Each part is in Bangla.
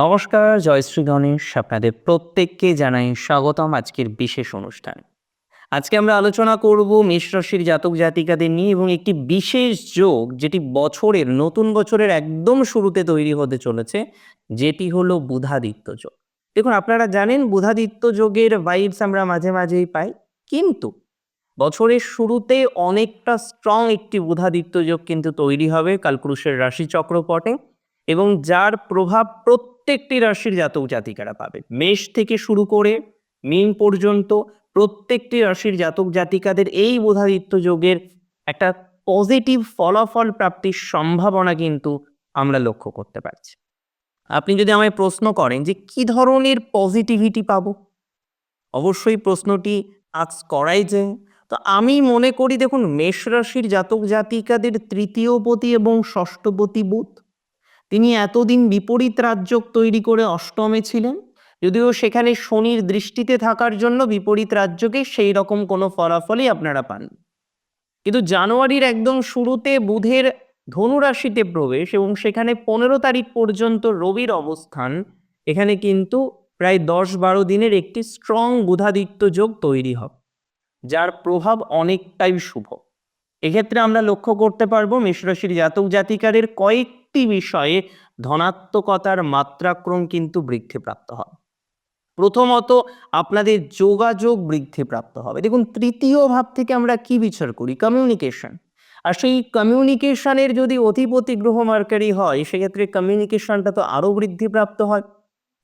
নমস্কার জয়শ্রী গণেশ। আপনাদের প্রত্যেককে জানাই স্বাগতম আজকের বিশেষ অনুষ্ঠানে। আজকে আমরা আলোচনা করব মেষ রাশির জাতক জাতিকাদের নিয়ে এবং একটি বিশেষ যোগ যেটি বছরের, নতুন বছরের একদম শুরুতে তৈরি হতে চলেছে, যেটি হলো বুধাদিত্য যোগ। দেখুন, আপনারা জানেন বুধাদিত্য যোগের ভাইবস আমরা মাঝে মাঝেই পাই, কিন্তু বছরের শুরুতে অনেকটা স্ট্রং একটি বুধাদিত্য যোগ কিন্তু তৈরি হবে কালপুরুষের রাশি চক্রপটে এবং যার প্রভাব প্রত্যেকটি রাশির জাতক জাতিকারা পাবে। মেষ থেকে শুরু করে মিন পর্যন্ত প্রত্যেকটি রাশির জাতক জাতিকাদের এই বোধাদিত্য যোগের একটা পজিটিভ ফলাফল প্রাপ্তির সম্ভাবনা কিন্তু আমরা লক্ষ্য করতে পারছি। আপনি যদি আমায় প্রশ্ন করেন যে কি ধরনের পজিটিভিটি পাবো? অবশ্যই প্রশ্নটি আজ করাই যায়। তো আমি মনে করি দেখুন, মেষ রাশির জাতক জাতিকাদের তৃতীয়পতি এবং ষষ্ঠপতি বুধ তিনি এতদিন বিপরীত রাজ্য তৈরি করে অষ্টমে ছিলেন। যদিও সেখানে শনির দৃষ্টিতে থাকার জন্য বিপরীত রাজ্যকে সেই রকম কোনো ফলাফলই আপনারা পান কিন্তু জানুয়ারির একদম শুরুতে বুধের ধনুরাশিতে প্রবেশ এবং সেখানে পনেরো তারিখ পর্যন্ত রবির অবস্থান, এখানে কিন্তু প্রায় দশ বারো দিনের একটি স্ট্রং বুধাদিত্য যোগ তৈরি হবে, যার প্রভাব অনেকটাই শুভ। এক্ষেত্রে আমরা লক্ষ্য করতে পারব মেষরাশির জাতক জাতিকারের কয়েকটি বিষয়ে ধনাত্মকতার মাত্রাক্রম কিন্তু বৃদ্ধিপ্রাপ্ত হবে প্রথমত আপনাদের যোগাযোগ বৃদ্ধিপ্রাপ্ত হবে। দেখুন, তৃতীয় ভাব থেকে আমরা কি বিচার করি? কমিউনিকেশন আর সেই কমিউনিকেশনের যদি অধিপতি গ্রহ মার্কারি হয়, সেক্ষেত্রে কমিউনিকেশনটা তো আরও বৃদ্ধিপ্রাপ্ত হয়।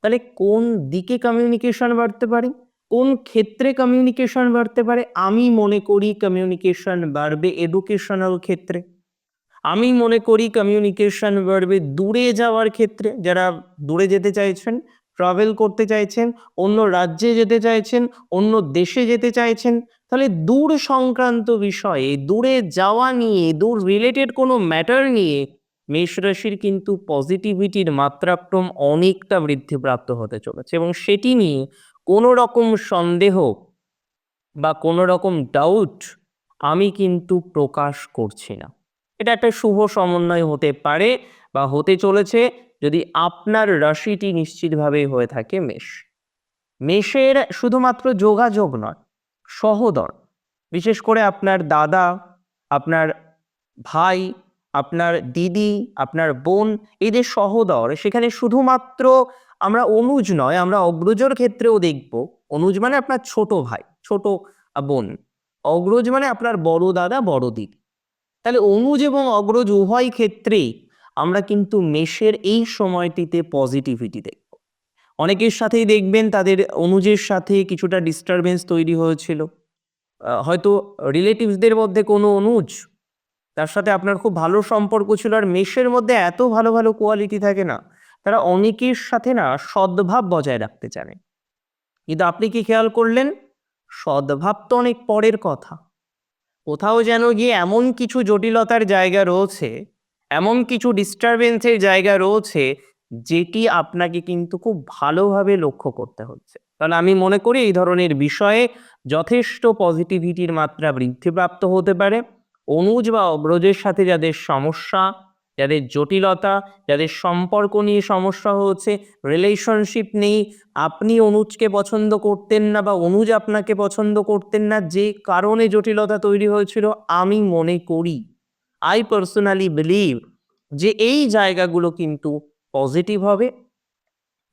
তাহলে কোন দিকে কমিউনিকেশন বাড়তে পারে? কোন ক্ষেত্রে কমিউনিকেশন বাড়তে পারে? আমি মনে করি কমিউনিকেশন বাড়বে এডুকেশনাল ক্ষেত্রে। আমি মনে করি কমিউনিকেশন বাড়বে দূরে যাওয়ার ক্ষেত্রে যারা দূরে যেতে চাইছেন ট্রাভেল করতে চাইছেন, অন্য রাজ্যে যেতে চাইছেন, অন্য দেশে যেতে চাইছেন, তাহলে দূর সংক্রান্ত বিষয়ে, দূরে যাওয়া নিয়ে, দূর রিলেটেড কোনো ম্যাটার নিয়ে মেষ রাশির কিন্তু পজিটিভিটির মাত্রাক্রম অনেকটা বৃদ্ধিপ্রাপ্ত হতে চলেছে এবং সেটি নিয়ে কোনো রকম সন্দেহ বা কোনো রকম ডাউট আমি কিন্তু প্রকাশ করছি না। এটা একটা শুভ সমন্বয় হতে পারে বা হতে চলেছে যদি আপনার রাশিটি নিশ্চিতভাবে হয়ে থাকে মেষ। মেষের শুধুমাত্র যোগাযোগ নয়, সহদর। বিশেষ করে আপনার দাদা, আপনার ভাই, আপনার দিদি, আপনার বোন যে সহদর, সেখানে শুধুমাত্র আমরা অনুজ নয়, আমরা অগ্রজর ক্ষেত্রেও দেখব। অনুজ মানে আপনার ছোট ভাই, ছোট বোন। অগ্রজ মানে আপনার বড় দাদা, বড় দিদি। তাহলে অনুজ এবং অগ্রজ উভয় ক্ষেত্রেই আমরা কিন্তু মেষের এই সময়টিতে পজিটিভিটি দেখব। অনেকের সাথেই দেখবেন তাদের অনুজের সাথে কিছুটা ডিস্টারবেন্স তৈরি হয়েছিল। হয়তো রিলেটিভসদের মধ্যে কোনো অনুজ, তার সাথে আপনার খুব ভালো সম্পর্ক ছিল আর মেষের মধ্যে এত ভালো ভালো কোয়ালিটি থাকে না, তারা অনেকের সাথে না সদ্ভাব বজায় রাখতে জানে। কিন্তু আপনি কি খেয়াল করলেন? সদ্ভাব তো অনেক পরের কথা। কোথাও যেন গিয়ে এমন কিছু জটিলতার জায়গা রয়েছে, এমন কিছু ডিস্টারবেন্সের জায়গা রয়েছে, যেটি আপনাকে কিন্তু খুব ভালোভাবে লক্ষ্য করতে হচ্ছে। তাহলে আমি মনে করি এই ধরনের বিষয়ে যথেষ্ট পজিটিভিটির মাত্রা বৃদ্ধিপ্রাপ্ত হতে পারে। অনুজ বা অগ্রজের সাথে যাদের সমস্যা যাদের জটিলতা, যাদের সম্পর্ক নিয়ে সমস্যা হচ্ছে রিলেশনশিপ নেই, আপনি অনুজকে পছন্দ করতেন না বা অনুজ আপনাকে পছন্দ করতেন না, যে কারণে জটিলতা তৈরি হয়েছিল, আমি মনে করি। আই পার্সোনালি বিলিভ যে এই জায়গাগুলো কিন্তু পজিটিভ হবে,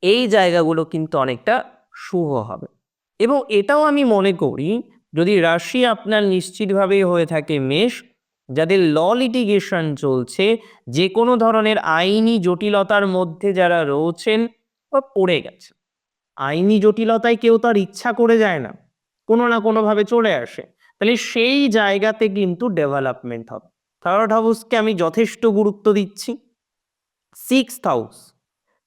এই জায়গাগুলো কিন্তু অনেকটা শুভ হবে। এবং এটাও আমি মনে করি, যদি রাশি আপনার নিশ্চিতভাবেই হয়ে থাকে মেষ যাদের ল লিটিগেশন চলছে যে কোনো ধরনের আইনি জটিলতার মধ্যে যারা রয়েছেন বা পড়ে গেছে আইনি জটিলতায় কেউ তার ইচ্ছা করে যায় না, কোনো না কোনোভাবে চলে আসে, তাহলে সেই জায়গাতে কিন্তু ডেভেলপমেন্ট হবে। থার্ড হাউসকে আমি যথেষ্ট গুরুত্ব দিচ্ছি। সিক্স হাউস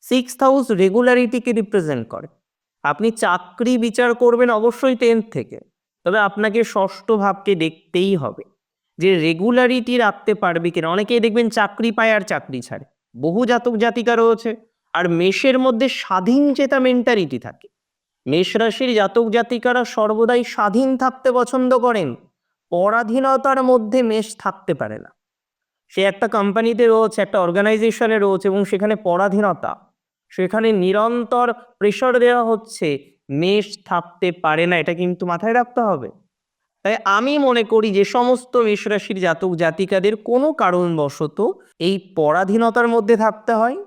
সিক্স হাউস রেগুলারিটিকে রিপ্রেজেন্ট করে। আপনি চাকরি বিচার করবেন অবশ্যই টেন্থ থেকে, তবে আপনাকে ষষ্ঠ ভাবকে দেখতেই হবে। যে রেগুলারিটি রাখতে পারবে কিনা। অনেকেই দেখবেন চাকরি পায় আর চাকরি ছাড়ে। বহু জাতক জাতিকা রয়েছে আর মেষের মধ্যে স্বাধীন চেতা মেন্টালিটি থাকে। মেষ রাশির জাতক জাতিকারা সর্বদাই স্বাধীন থাকতে পছন্দ করেন, পরাধীনতার মধ্যে মেষ থাকতে পারে না। সে একটা কোম্পানিতে রয়েছে, একটা অর্গানাইজেশনে রয়েছে এবং সেখানে পরাধীনতা, সেখানে নিরন্তর প্রেশার দেওয়া হচ্ছে, মেষ থাকতে পারে না। এটা কিন্তু মাথায় রাখতে হবে। তাই আমি মনে করি যে সমস্ত মেষরাশির জাতক জাতিকাদের কোনো কারণবশত এই পরাধীনতার মধ্যে থাকতে হয়,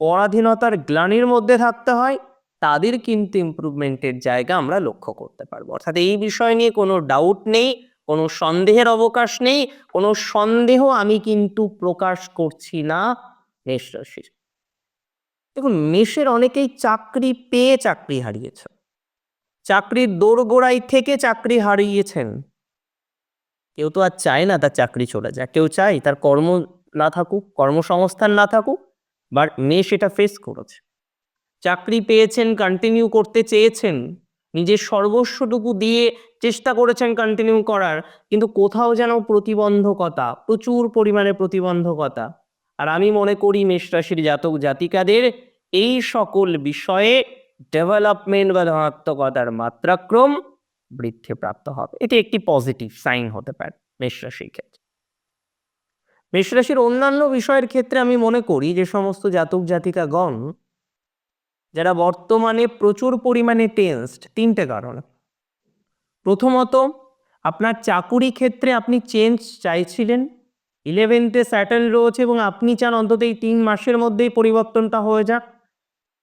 পরাধীনতার গ্লানির মধ্যে থাকতে হয়, তাদের কিন্তু ইমপ্রুভমেন্টের জায়গা আমরা লক্ষ্য করতে পারব। অর্থাৎ এই বিষয় নিয়ে কোনো ডাউট নেই, কোনো সন্দেহের অবকাশ নেই, কোনো সন্দেহ আমি কিন্তু প্রকাশ করছি না মেষ রাশির দেখুন, মেষের অনেকেই চাকরি পেয়ে চাকরি হারিয়েছে। চাকরির দোরগোড়াই থেকে চাকরি হারিয়েছেন। কেউ তো আর চায় না তার চাকরি চলে যায় কেউ চায় তার কর্ম না থাকুক, কর্মসংস্থান না থাকুক, বাট মেয়ে সেটা ফেস করেছে। চাকরি পেয়েছেন কন্টিনিউ করতে চেয়েছেন, নিজের সর্বস্বটুকু দিয়ে চেষ্টা করেছেন কন্টিনিউ করার, কিন্তু কোথাও যেন প্রতিবন্ধকতা, প্রচুর পরিমাণে প্রতিবন্ধকতা। আর আমি মনে করি মেষ রাশির জাতক জাতিকাদের এই সকল বিষয়ে ডেভেলপমেন্ট বা ধনাত্মকতার মাত্রাক্রম বৃদ্ধিপ্রাপ্ত হবে। এটি একটি পজিটিভ সাইন হতে পারে মেষ রাশির ক্ষেত্রে। মেষ রাশির অন্যান্য বিষয়ের ক্ষেত্রে আমি মনে করি যে সমস্ত জাতক জাতিকাগণ, যারা বর্তমানে প্রচুর পরিমাণে টেন্সড তিনটে কারণে। প্রথমত, আপনার চাকুরি ক্ষেত্রে আপনি চেঞ্জ চাইছিলেন। ইলেভেন্থে স্যাটেল রয়েছে এবং আপনি চান অন্তত এই তিন মাসের মধ্যেই পরিবর্তনটা হয়ে যাক।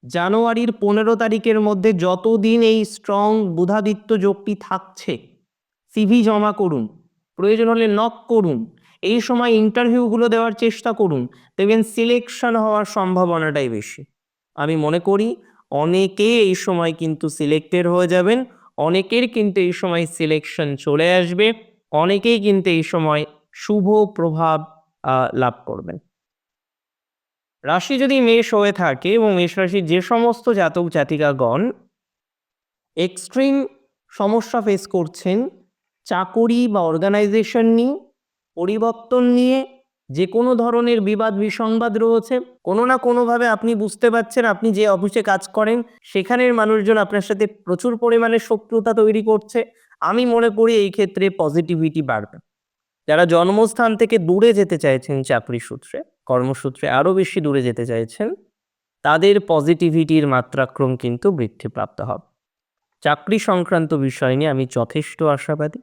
জানুয়ারির পনেরো তারিখের মধ্যে যতদিন এই স্ট্রং বুধাদিত্য যোগটি থাকছে সিভি জমা করুন, প্রয়োজন হলে নক করুন, এই সময় ইন্টারভিউগুলো দেওয়ার চেষ্টা করুন, দেখবেন সিলেকশন হওয়ার সম্ভাবনাটাই বেশি। আমি মনে করি অনেকে এই সময় কিন্তু সিলেক্টেড হয়ে যাবেন, অনেকের কিন্তু এই সময় সিলেকশন চলে আসবে, অনেকেই কিন্তু এই সময় শুভ প্রভাব লাভ করবেন। রাশি যদি মেষ হয়ে থাকে এবং মেষ রাশির যে সমস্ত জাতক জাতিকাগণ এক্সট্রিম সমস্যা ফেস করছেন, চাকুরি বা অর্গানাইজেশন নিয়ে, পরিবর্তন নিয়ে যে কোনো ধরনের বিবাদ, বিসংবাদ রয়েছে, কোনো না কোনোভাবে আপনি বুঝতে পারছেন, আপনি যে অফিসে কাজ করেন, সেখানের মানুষজন আপনার সাথে প্রচুর পরিমাণে শত্রুতা তৈরি করছে। আমি মনে করি এই ক্ষেত্রে পজিটিভিটি বাড়বে। যারা জন্মস্থান থেকে দূরে যেতে চাইছেন চাকরি সূত্রে, কর্মসূত্রে আরও বেশি দূরে যেতে চাইছেন, তাদের পজিটিভিটির মাত্রাক্রম কিন্তু বৃদ্ধিপ্রাপ্ত হবে। চাকরি সংক্রান্ত বিষয় নিয়ে আমি যথেষ্ট আশাবাদী।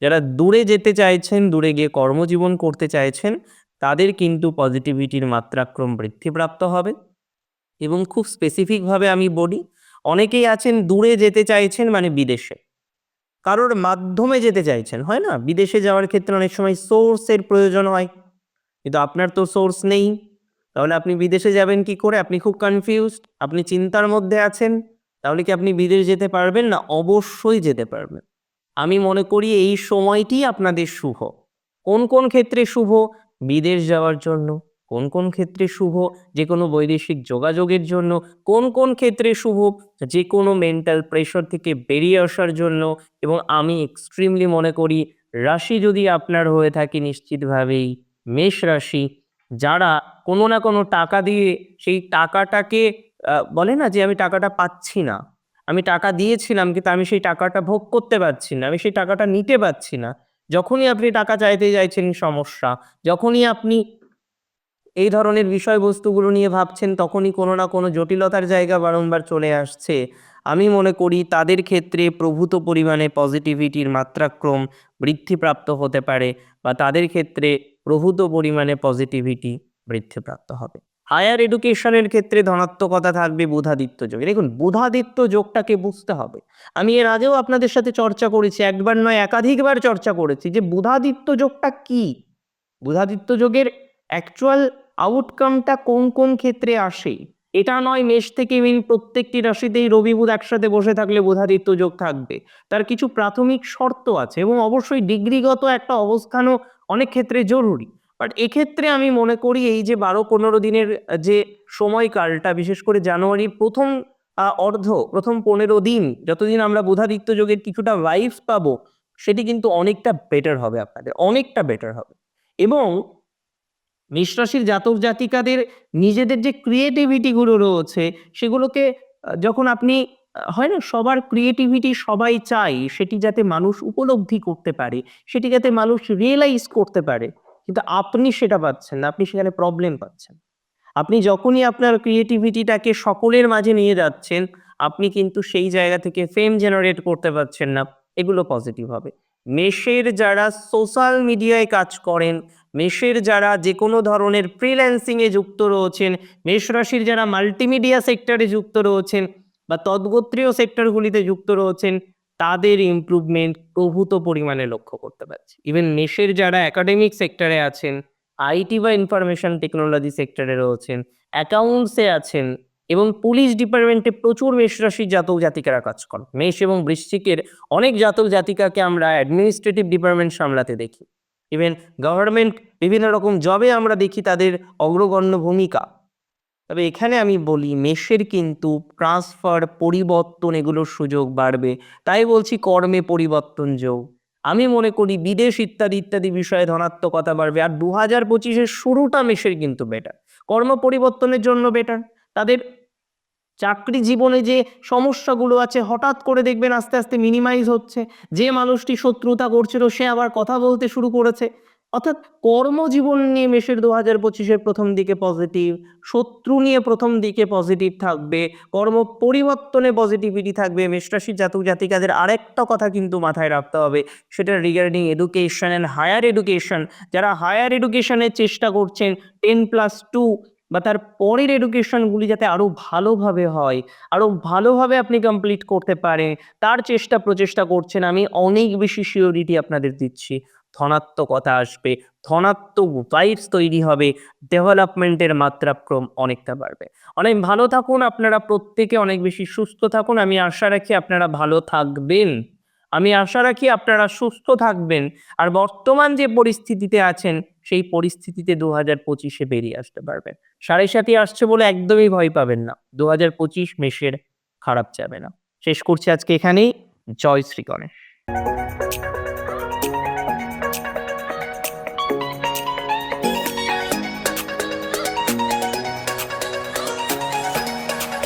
যারা দূরে যেতে চাইছেন, দূরে গিয়ে কর্মজীবন করতে চাইছেন, তাদের কিন্তু পজিটিভিটির মাত্রাক্রম বৃদ্ধিপ্রাপ্ত হবে। এবং খুব স্পেসিফিকভাবে আমি বলি, অনেকেই আছেন দূরে যেতে চাইছেন মানে বিদেশে। কারোর মাধ্যমে যেতে চাইছেন, হয় না? বিদেশে যাওয়ার ক্ষেত্রে অনেক সময় সোর্সের প্রয়োজন হয়। কিন্তু আপনার তো সোর্স নেই। তাহলে আপনি বিদেশে যাবেন কি করে? আপনি খুব কনফিউজড আপনি চিন্তার মধ্যে আছেন। তাহলে কি আপনি বিদেশ যেতে পারবেন? না, অবশ্যই যেতে পারবেন। আমি মনে করি এই সময়টি আপনাদের শুভ। কোন কোন ক্ষেত্রে শুভ? বিদেশ যাওয়ার জন্য। কোন কোন ক্ষেত্রে শুভ, যে কোনো বৈদেশিক যোগাযোগের জন্য কোন কোন ক্ষেত্রে শুভ, যে কোনো মেন্টাল প্রেশার থেকে বেরিয়ে আসার জন্য এবং আমি এক্সট্রিমলি মনে করি রাশি যদি আপনার হয়ে থাকে নিশ্চিতভাবেই মেষ রাশি, যারা কোনো না কোনো টাকা দিয়ে সেই টাকাটাকে বলে না যে আমি টাকাটা পাচ্ছি না, আমি টাকা দিয়েছিলাম কিন্তু আমি সেই টাকাটা ভোগ করতে পারছি না, আমি সেই টাকাটা নিতে পারছি না, যখনই আপনি টাকা চাইতে চাইছেন সমস্যা, যখনই আপনি এই ধরনের বিষয়বস্তুগুলো নিয়ে ভাবছেন তখনই কোনো না কোনো জটিলতার জায়গা বারংবার চলে আসছে। আমি মনে করি তাদের ক্ষেত্রে প্রভূত পরিমাণে পজিটিভিটির মাত্রাক্রম বৃদ্ধিপ্রাপ্ত হতে পারে বা তাদের ক্ষেত্রে প্রভূত পরিমাণে পজিটিভিটি বৃদ্ধিপ্রাপ্ত হবে। হায়ার এডুকেশনের ক্ষেত্রে ধনাত্মকতা থাকবে বুধাদিত্য যোগে। দেখুন, বুধাদিত্য যোগটাকে বুঝতে হবে। আমি এর আগেও আপনাদের সাথে চর্চা করেছি, একবার নয়, একাধিকবার চর্চা করেছি যে বুধাদিত্য যোগটা কি? বুধাদিত্য যোগের অ্যাকচুয়াল আউটকামটা কোন কোন ক্ষেত্রে আসে? এটা নয় মেষ থেকে মিন প্রত্যেকটি রাশিতেই রবি বুধ একসাথে বসে থাকলে বুধাদিত্য যোগ থাকবে। তার কিছু প্রাথমিক শর্ত আছে এবং অবশ্যই ডিগ্রিগত একটা অবস্থানও অনেক ক্ষেত্রে জরুরি। বাট এক্ষেত্রে আমি মনে করি এই যে বারো পনেরো দিনের যে সময়কালটা, বিশেষ করে জানুয়ারির প্রথম অর্ধ, প্রথম পনেরো দিন, যতদিন আমরা বুধাদিত্য যোগের কিছুটা ভাইবস পাবো, সেটি কিন্তু অনেকটা বেটার হবে আপনাদের, অনেকটা বেটার হবে। এবং মেষ জাতক জাতিকাদের নিজেদের যে ক্রিয়েটিভিটিগুলো রয়েছে, সেগুলোকে যখন আপনি হয় না, সবার ক্রিয়েটিভিটি সবাই চাই সেটি যাতে মানুষ উপলব্ধি করতে পারে, সেটি যাতে মানুষ রিয়েলাইজ করতে পারে, কিন্তু আপনি সেটা পাচ্ছেন না, আপনি সেখানে প্রবলেম পাচ্ছেন। আপনি যখনই আপনার ক্রিয়েটিভিটিটাকে সকলের মাঝে নিয়ে যাচ্ছেন, আপনি কিন্তু সেই জায়গা থেকে ফেম জেনারেট করতে পারছেন না, এগুলো পজিটিভ হবে। মেষের যারা সোশ্যাল মিডিয়ায় কাজ করেন মেষের যারা যে কোনো ধরনের ফ্রিল্যান্সিংয়ে যুক্ত রয়েছেন, মেষ রাশির যারা মাল্টিমিডিয়া সেক্টরে যুক্ত রয়েছেন বা তদ্গোত্রীয় সেক্টরগুলিতে যুক্ত রয়েছেন, তাদের ইমপ্রুভমেন্ট প্রভূত পরিমাণে লক্ষ্য করতে পারছি। ইভেন মেষের যারা একাডেমিক সেক্টরে আছেন আইটি বা ইনফরমেশন টেকনোলজি সেক্টরে রয়েছেন অ্যাকাউন্টসে আছেন এবং পুলিশ ডিপার্টমেন্টে প্রচুর মেষ রাশির জাতক জাতিকারা কাজ করেন। মেষ এবং বৃশ্চিকের অনেক জাতক জাতিকাকে আমরা অ্যাডমিনিস্ট্রেটিভ ডিপার্টমেন্ট সামলাতে দেখি। ইভেন গভর্নমেন্ট বিভিন্ন রকম জবে আমরা দেখি তাদের অগ্রগণ্য ভূমিকা। তবে এখানে আমি বলি মেষের কিন্তু ট্রান্সফার পরিবর্তন এগুলোর সুযোগ বাড়বে। তাই বলছি কর্মে পরিবর্তন যোগ। আমি মনে করি বিদেশ ইত্যাদি ইত্যাদি বিষয়ে ধনাত্মকতা বাড়বে। আর দু হাজার পঁচিশের শুরুটা মেষের কিন্তু বেটার কর্ম পরিবর্তনের জন্য বেটার তাদের চাকরি জীবনে যে সমস্যাগুলো আছে, হঠাৎ করে দেখবেন আস্তে আস্তে মিনিমাইজ হচ্ছে। যে মানুষটি শত্রুতা করছিল, সে আবার কথা বলতে শুরু করেছে। অর্থাৎ কর্মজীবন নিয়ে মেষের দু হাজার পঁচিশের প্রথম দিকে পজিটিভ শত্রু নিয়ে প্রথম দিকে পজিটিভ থাকবে, কর্ম পরিবর্তনে পজিটিভিটি থাকবে, মেষরাশির জাতক জাতিকাদের আরেকটা কথা কিন্তু মাথায় রাখতে হবে, সেটা regarding education and higher education যারা হায়ার এডুকেশনের চেষ্টা করছেন টেন প্লাস টু বা তার পরের এডুকেশনগুলি যাতে আরও ভালোভাবে হয় আরও ভালোভাবে আপনি কমপ্লিট করতে পারেন, তার চেষ্টা প্রচেষ্টা করছেন, আমি অনেক বেশি সিওরিটি আপনাদের দিচ্ছি। ধনাত্মকতা আসবে, ধনাত্মক ভাইবস তৈরি হবে ডেভেলপমেন্টের মাত্রাক্রম অনেকটা বাড়বে। অনেক ভালো থাকুন, আপনারা প্রত্যেকে অনেক বেশি সুস্থ থাকুন, আমি আশা রাখি আপনারা ভালো থাকবেন। আমি আশা রাখি আপনারা সুস্থ থাকবেন, আর বর্তমান যে পরিস্থিতিতে আছেন, সেই পরিস্থিতিতে দু হাজার পঁচিশে বেরিয়ে আসতে পারবেন। সাড়ে সাথে আসছে বলে একদমই ভয় পাবেন না। দু হাজার পঁচিশ মেসের খারাপ যাবে না। শেষ করছি আজকে এখানেই। জয় শ্রী গণেশ।